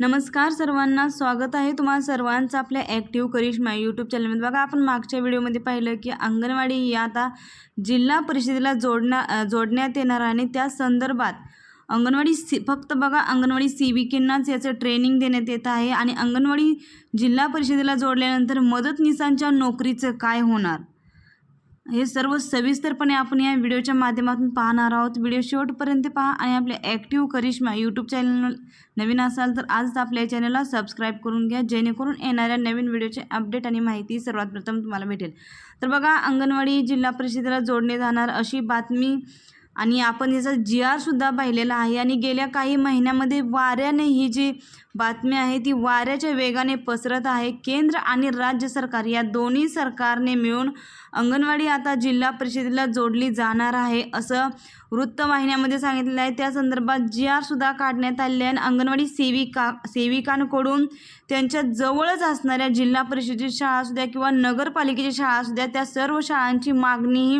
नमस्कार सर्वांना स्वागत आहे तुम्हाला सर्वांचं आपल्या ॲक्टिव्ह करिश्मा यूट्यूब चॅनलमध्ये बघा आपण मागच्या व्हिडिओमध्ये पाहिलं की अंगणवाडी ही आता जिल्हा परिषदेला जोडण्या जोडण्यात येणार आहे आणि त्या संदर्भात अंगणवाडी सी फक्त बघा अंगणवाडी सेविकेंनाच याचं ट्रेनिंग देण्यात येत आहे आणि अंगणवाडी जिल्हा परिषदेला जोडल्यानंतर मदतनीसांच्या नोकरीचं काय होणार? हे सर्व सविस्तरपणे आपण या व्हिडिओच्या माध्यमातून पाहणार आहोत. व्हिडिओ शेवटपर्यंत पहा आणि आपल्या ॲक्टिव्ह करिश्मा यूट्यूब चॅनल नवीन असाल तर आजच आपल्या चॅनलला सबस्क्राईब करून घ्या जेणेकरून येणाऱ्या नवीन व्हिडिओचे अपडेट आणि माहिती सर्वात प्रथम तुम्हाला भेटेल. तर बघा अंगणवाडी जिल्हा परिषदेला जोडले जाणार अशी बातमी आणि आपण याचा जी आरसुद्धा पाहिलेला आहे. आणि गेल्या काही महिन्यामध्ये वाऱ्याने ही जी बातमी आहे ती वाऱ्याच्या वेगाने पसरत आहे. केंद्र आणि राज्य सरकार या दोन्ही सरकारने मिळून अंगणवाडी आता जिल्हा परिषदेला जोडली जाणार आहे असं वृत्तवाहिन्यामध्ये सांगितलेलं आहे. त्या संदर्भात जी आरसुद्धा काढण्यात आले आहे आणि अंगणवाडी सेविका सेविकांकडून त्यांच्या जवळच असणाऱ्या जिल्हा परिषदेची शाळा असू द्या किंवा नगरपालिकेची शाळा असू द्या त्या सर्व शाळांची मागणीही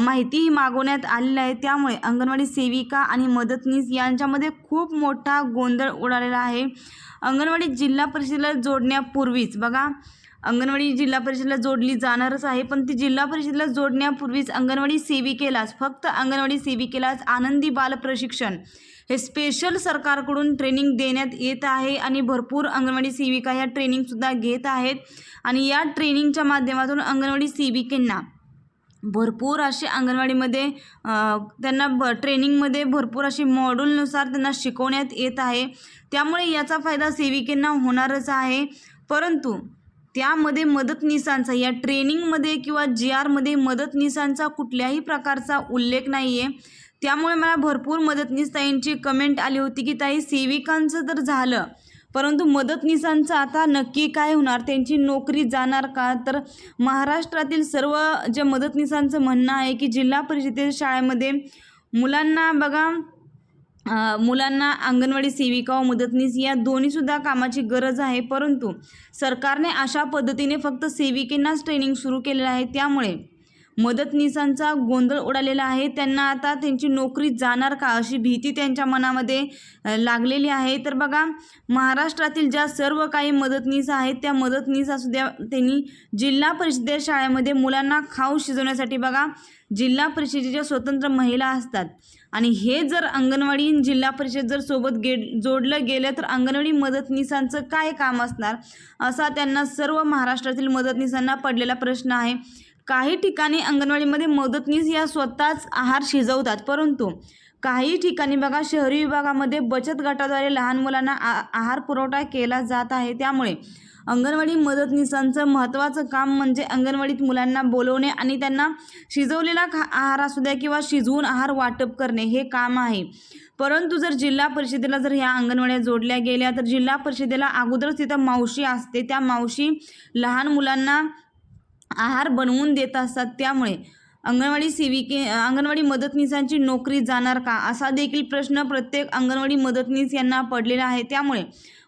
माहितीही मागवण्यात आलेली आहे. त्यामुळे अंगणवाडी सेविका आणि मदतनीस यांच्यामध्ये खूप मोठा गोंधळ उडालेला आहे. अंगणवाडी जिल्हा परिषदेला जोडण्यापूर्वीच बघा अंगणवाडी जिल्हा परिषदेला जोडली जाणारच आहे पण ती जिल्हा परिषदेला जोडण्यापूर्वीच अंगणवाडी सेविकेलाच फक्त अंगणवाडी सेविकेलाच आनंदी बाल प्रशिक्षण हे स्पेशल सरकारकडून ट्रेनिंग देण्यात येत आहे आणि भरपूर अंगणवाडी सेविका ह्या ट्रेनिंगसुद्धा घेत आहेत. आणि या ट्रेनिंगच्या माध्यमातून अंगणवाडी सेविकेंना भरपूर असे अंगणवाडीमध्ये त्यांना ब ट्रेनिंगमध्ये भरपूर अशी मॉड्यूलनुसार त्यांना शिकवण्यात येत आहे. त्यामुळे याचा फायदा सेविकेंना होणारच आहे. परंतु त्यामध्ये मदतनीसांचा या ट्रेनिंगमध्ये किंवा जी आरमध्ये मदतनीसांचा कुठल्याही प्रकारचा उल्लेख नाही आहे त्यामुळे मला भरपूर मदतनीस ताईंची कमेंट आली होती की ताई सेविकांचं तर झालं परंतु मदतनीसांचं आता नक्की काय होणार? त्यांची नोकरी जाणार का? तर महाराष्ट्रातील सर्व जे मदतनीसांचं म्हणणं आहे की जिल्हा परिषदेच्या शाळेमध्ये मुलांना बघा मुलांना अंगणवाडी सेविका व मदतनीस या दोन्हीसुद्धा कामाची गरज आहे. परंतु सरकारने अशा पद्धतीने फक्त सेविकेंनाच ट्रेनिंग सुरू केलेलं आहे. त्यामुळे मदतनीसांचा गोंधळ उडालेला आहे. त्यांना आता त्यांची नोकरी जाणार का अशी भीती त्यांच्या मनामध्ये लागलेली आहे. तर बघा महाराष्ट्रातील ज्या सर्व काही मदतनीस आहेत त्या मदतनीस असू द्या त्यांनी जिल्हा परिषदे शाळेमध्ये मुलांना खाऊ शिजवण्यासाठी बघा जिल्हा परिषदेच्या स्वतंत्र महिला असतात आणि हे जर अंगणवाडी जिल्हा परिषद जर सोबत गे जोडलं गेलं तर अंगणवाडी मदतनीसांचं काय काम असणार? असा त्यांना सर्व महाराष्ट्रातील मदतनीसांना पडलेला प्रश्न आहे. काही ठिकाणी अंगणवाडीमध्ये मदतनीस या स्वतःच आहार शिजवतात. परंतु काही ठिकाणी बघा शहरी विभागामध्ये बचत गटाद्वारे लहान मुलांना आ आहार पुरवठा केला जात आहे. त्यामुळे अंगणवाडी मदतनीसांचं महत्त्वाचं काम म्हणजे अंगणवाडीत मुलांना बोलवणे आणि त्यांना शिजवलेला खा आहार असू द्या किंवा शिजवून आहार वाटप करणे हे काम आहे. परंतु जर जिल्हा परिषदेला जर ह्या अंगणवाड्या जोडल्या गेल्या तर जिल्हा परिषदेला अगोदरच तिथं मावशी असते. त्या मावशी लहान मुलांना आहार बनवून देत असतात. त्यामुळे अंगणवाडी सेविके अंगणवाडी मदतनीसांची नोकरी जाणार का? असा देखील प्रश्न प्रत्येक अंगणवाडी मदतनीस यांना पडलेला आहे. त्यामुळे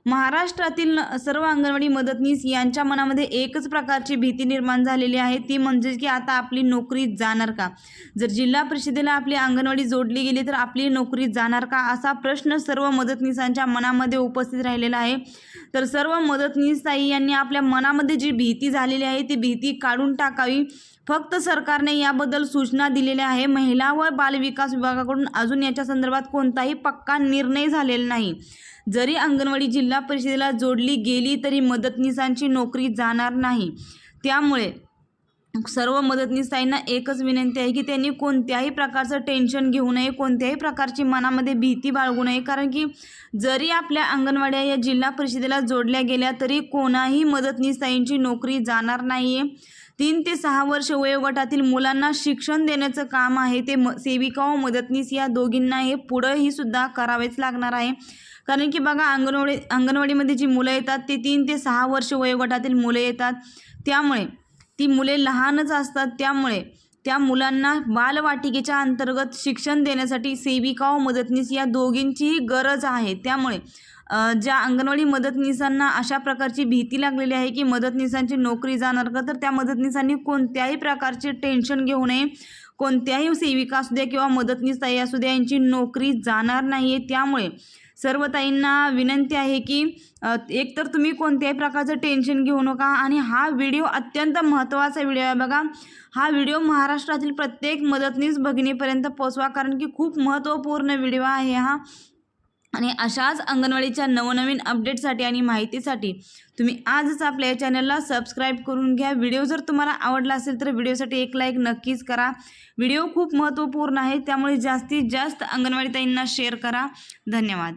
महाराष्ट्रातील न- सर्व अंगणवाडी मदतनीस यांच्या मनामध्ये एकच प्रकारची भीती निर्माण झालेली आहे. ती म्हणजे की आता आपली नोकरी जाणार का? जर जिल्हा परिषदेला आपली अंगणवाडी जोडली गेली तर आपली नोकरी जाणार का? असा प्रश्न सर्व मदतनीसांच्या मनामध्ये उपस्थित राहिलेला आहे. तर सर्व मदतनीस ताई यांनी आपल्या मनामध्ये जी भीती झालेली आहे ती भीती काढून टाकावी. फक्त सरकारने याबद्दल सूचना दिलेल्या आहे. महिला व बालविकास विभागाकडून अजून याच्या संदर्भात कोणताही पक्का निर्णय झालेला नाही. जरी अंगणवाडी जिल्हा परिषदेला जोडली गेली तरी मदतनीसांची नोकरी जाणार नाही. त्यामुळे सर्व मदतनीसाईंना एकच विनंती आहे की त्यांनी कोणत्याही प्रकारचं टेन्शन घेऊ नये कोणत्याही प्रकारची मनामध्ये भीती बाळगू नये. कारण की जरी आपल्या अंगणवाड्या या जिल्हा परिषदेला जोडल्या गेल्या तरी कोणाही मदतनीसाईंची नोकरी जाणार नाही आहे तीन ते सहा वर्ष वयोगटातील मुलांना शिक्षण देण्याचं काम आहे ते म सेविका व मदतनीस या दोघींना हे पुढंही सुद्धा करावेच लागणार आहे. कारण की बघा अंगणवाडी अंगणवाडीमध्ये जी मुलं येतात ते तीन ते सहा वर्ष वयोगटातील मुलं येतात. त्यामुळे ती मुले लहानच असतात. त्यामुळे त्या मुलांना बालवाटिकेच्या अंतर्गत शिक्षण देण्यासाठी सेविका व मदतनीस या दोघींचीही गरज आहे. त्यामुळे ज्या अंगणवाडी मदतनीसांना अशा प्रकारची भीती लागलेली आहे की मदतनीसांची नोकरी जाणार का तर त्या मदतनीसांनी कोणत्याही प्रकारचे टेन्शन घेऊ नये. कोणत्याही सेविका असू द्या किंवा मदतनीस ताई असू द्या यांची नोकरी जाणार नाही आहे त्यामुळे सर्व ताईंना विनंती आहे की एक एकतर तुम्ही कोणत्याही प्रकारचं टेन्शन घेऊ नका आणि हा व्हिडिओ अत्यंत महत्त्वाचा व्हिडिओ आहे बघा. हा व्हिडिओ महाराष्ट्रातील प्रत्येक मदतनीस भगिनीपर्यंत पोचवा कारण की खूप महत्त्वपूर्ण व्हिडिओ आहे हा. आणि अशाच अंगणवाडीच्या नवनवीन अपडेटसाठी आणि माहितीसाठी तुम्ही आजच आपल्या या चॅनलला सबस्क्राईब करून घ्या. व्हिडिओ जर तुम्हाला आवडला असेल तर व्हिडिओसाठी एक लाईक नक्कीच करा. व्हिडिओ खूप महत्त्वपूर्ण आहे त्यामुळे जास्तीत जास्त अंगणवाडी ताईंना शेअर करा. धन्यवाद.